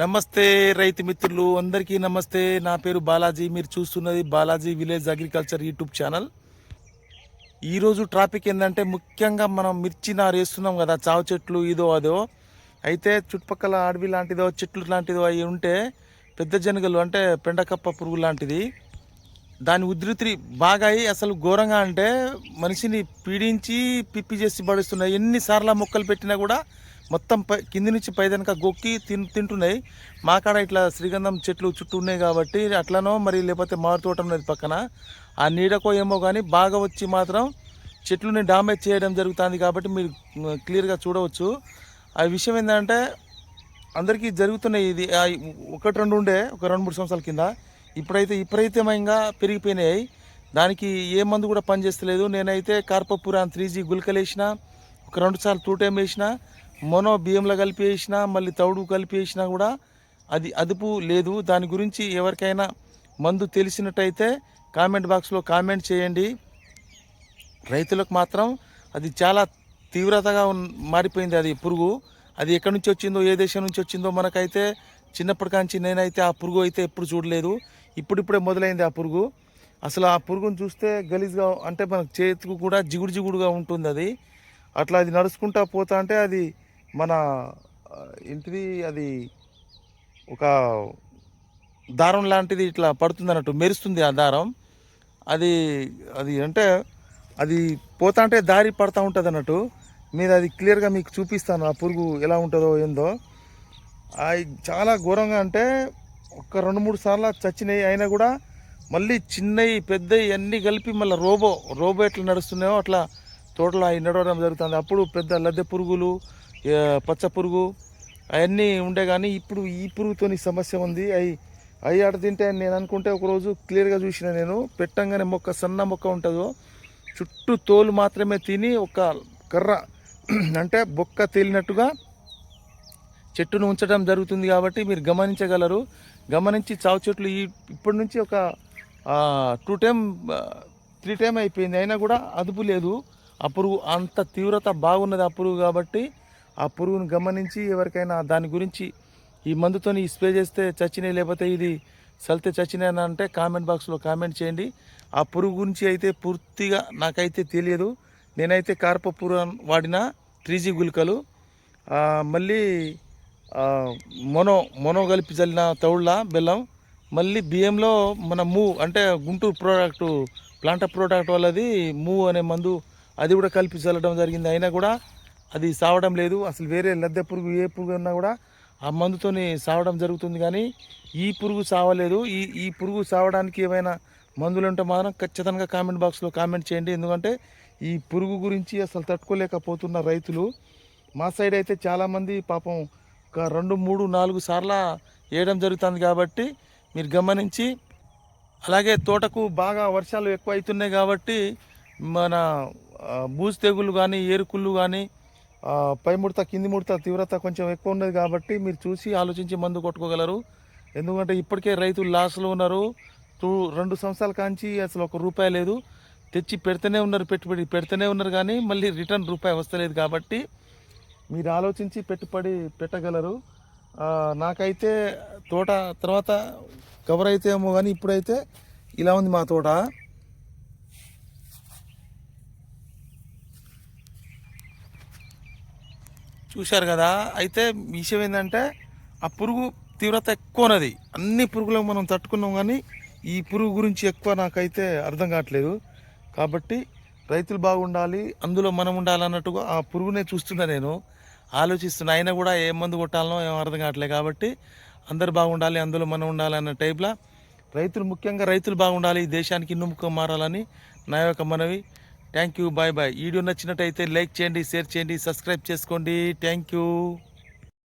నమస్తే రైతు మిత్రులు అందరికీ నమస్తే. నా పేరు బాలాజీ. మీరు చూస్తున్నది Balaji village agriculture YouTube channel. ఈరోజు ట్రాఫిక్ ఏంటంటే ముఖ్యంగా మనం మిర్చి నారు వేస్తున్నాం కదా చావు చెట్లు ఇదో అదో. అయితే చుట్టుపక్కల అడవి లాంటిదో చెట్లు లాంటిదో అవి ఉంటే పెద్ద జనగలు అంటే పెండకప్ప పురుగు లాంటిది. దాని ఉధృతి బాగా అయి అసలు ఘోరంగా అంటే మనిషిని పీడించి పిప్పి చేసి పడుస్తున్నాయి ఎన్నిసార్లు ఆ మొక్కలు పెట్టినా కూడా మొత్తం పై కింది నుంచి పైదనక గొక్కి తిన్ తింటున్నాయి. మా కాడ ఇట్లా శ్రీగంధం చెట్లు చుట్టూ ఉన్నాయి కాబట్టి అట్లనో మరి లేకపోతే మారు తోట ఉన్నది పక్కన. ఆ నీడకో ఏమో కానీ బాగా వచ్చి మాత్రం చెట్లుని డామేజ్ చేయడం జరుగుతుంది కాబట్టి మీరు క్లియర్గా చూడవచ్చు. ఆ విషయం ఏంటంటే అందరికీ జరుగుతున్నాయి ఇది. ఆ ఒకటి రెండు ఉండే ఒక రెండు మూడు సంవత్సరాల కింద. ఇప్పుడైతే విపరీతమంగా పెరిగిపోయినాయి. దానికి ఏ మందు కూడా పనిచేస్తలేదు. నేనైతే కార్పపురాన్ త్రీ జీ గుల్కలు వేసిన ఒక రెండు సార్లు టూ టైం వేసిన మొనో బియ్యంలో కలిపి వేసినా మళ్ళీ తౌడు కలిపి వేసినా కూడా అది అదుపు లేదు. దాని గురించి ఎవరికైనా మందు తెలిసినట్టయితే కామెంట్ బాక్స్లో కామెంట్ చేయండి. రైతులకు మాత్రం అది చాలా తీవ్రతగా మారిపోయింది అది పురుగు. అది ఎక్కడి నుంచి వచ్చిందో ఏ దేశం నుంచి వచ్చిందో మనకైతే చిన్నప్పటికాంచి నేనైతే ఆ పురుగు అయితే ఎప్పుడు చూడలేదు. ఇప్పుడిప్పుడే మొదలైంది ఆ పురుగు. అసలు ఆ పురుగును చూస్తే గలీజ్గా అంటే మన చేతికి కూడా జిగుడు జిగుడుగా ఉంటుంది అది అట్లా అది నడుచుకుంటా పోతా అంటే అది మన ఇంటిది ఏంటిది అది ఒక దారం లాంటిది ఇట్లా పడుతుంది అన్నట్టు మెరుస్తుంది ఆ దారం. అది అది అంటే అది పోతా అంటే దారి పడతా ఉంటుంది అన్నట్టు మీరు అది క్లియర్గా మీకు చూపిస్తాను ఆ పురుగు ఎలా ఉంటుందో ఏందో. అవి చాలా ఘోరంగా అంటే ఒక రెండు మూడు సార్లు చచ్చినాయి అయినా కూడా మళ్ళీ చిన్నవి పెద్దవి అన్నీ కలిపి మళ్ళీ రోబో రోబో ఎట్లా నడుస్తున్నాయో అట్లా తోటలో అవి నడవడం జరుగుతుంది. అప్పుడు పెద్ద లద్దె పురుగులు పచ్చ పురుగు అవన్నీ ఉండే కానీ ఇప్పుడు ఈ పురుగుతోని సమస్య ఉంది. అవి అవి ఆడ తింటే నేను అనుకుంటే ఒకరోజు క్లియర్గా చూసిన నేను. పెట్టంగానే మొక్క సన్న మొక్క ఉంటుందో చుట్టూ తోలు మాత్రమే తిని ఒక కర్ర అంటే బొక్క తేలినట్టుగా చెట్టును ఉంచడం జరుగుతుంది కాబట్టి మీరు గమనించగలరు. గమనించి చావు చెట్లు ఈ ఇప్పటి నుంచి ఒక టూ టైం త్రీ టైం అయిపోయింది. అయినా కూడా అదుపు లేదు. ఆ పురుగు అంత తీవ్రత బాగున్నది ఆ పురుగు కాబట్టి ఆ పురుగును గమనించి ఎవరికైనా దాని గురించి ఈ మందుతోని స్ప్రే చేస్తే చచ్చినాయి లేకపోతే ఇది సల్తే చచ్చినాయి అని అంటే కామెంట్ బాక్స్లో కామెంట్ చేయండి. ఆ పురుగు గురించి అయితే పూర్తిగా నాకైతే తెలియదు. నేనైతే కార్పపురం వాడిన త్రీ జీ గుళికలు మళ్ళీ మొనో మొనో కలిపి చల్లిన తౌళ్ళ బెల్లం. మళ్ళీ బియ్యంలో మన మూ అంటే గుంటూరు ప్రోడక్ట్ ప్లాంట ప్రోడక్ట్ వాళ్ళది మూ అనే మందు అది కూడా కలిపి చల్లడం జరిగింది. అయినా కూడా అది సావడం లేదు. అసలు వేరే లద్దె పురుగు ఏ పురుగు ఉన్నా కూడా ఆ మందుతోని సావడం జరుగుతుంది కానీ ఈ పురుగు సావలేదు. ఈ ఈ పురుగు సావడానికి ఏమైనా మందులు ఉంటే మాత్రం ఖచ్చితంగా కామెంట్ బాక్స్లో కామెంట్ చేయండి. ఎందుకంటే ఈ పురుగు గురించి అసలు తట్టుకోలేకపోతున్న రైతులు. మా సైడ్ అయితే చాలామంది పాపం ఒక రెండు మూడు నాలుగు సార్ల వేయడం జరుగుతుంది కాబట్టి మీరు గమనించి అలాగే తోటకు బాగా వర్షాలు ఎక్కువ అవుతున్నాయి కాబట్టి మన బూజు తెగులు కానీ ఏరుకుళ్ళు కానీ పై ముడత కింది ముడత తీవ్రత కొంచెం ఎక్కువ ఉన్నది కాబట్టి మీరు చూసి ఆలోచించి మందు కొట్టుకోగలరు. ఎందుకంటే ఇప్పటికే రైతులు లాస్లో ఉన్నారు. టూ రెండు సంవత్సరాల కాంచి అసలు ఒక రూపాయి లేదు. తెచ్చి పెడితేనే ఉన్నారు పెట్టుబడి పెడితేనే ఉన్నారు కానీ మళ్ళీ రిటర్న్ రూపాయి వస్తలేదు కాబట్టి మీరు ఆలోచించి పెట్టుబడి పెట్టగలరు. నాకైతే తోట తర్వాత కవర్ అయితే ఏమో కానీ ఇప్పుడైతే ఇలా ఉంది మా తోట. చూశారు కదా అయితే విషయం ఏంటంటే ఆ పురుగు తీవ్రత ఎక్కువ ఉన్నది అన్ని పురుగులకు మనం తట్టుకున్నాం కానీ ఈ పురుగు గురించి ఎక్కువ నాకైతే అర్థం కావట్లేదు. కాబట్టి రైతులు బాగుండాలి అందులో మనం ఉండాలన్నట్టుగా ఆ పురుగునే చూస్తున్నా నేను. ఆలోచిస్తున్నా. అయినా కూడా ఏ మందు కొట్టాలనో ఏం అర్థం కావట్లేదు కాబట్టి అందరు బాగుండాలి అందులో మనం ఉండాలి అన్న టైప్లో. రైతులు ముఖ్యంగా రైతులు బాగుండాలి ఈ దేశానికి ఇన్నుముఖం మారాలని నా యొక్క మనవి. Thank you bye bye video నచ్చినట్టయితే లైక్ చేయండి షేర్ చేయండి సబ్స్క్రైబ్ చేసుకోండి. Thank you.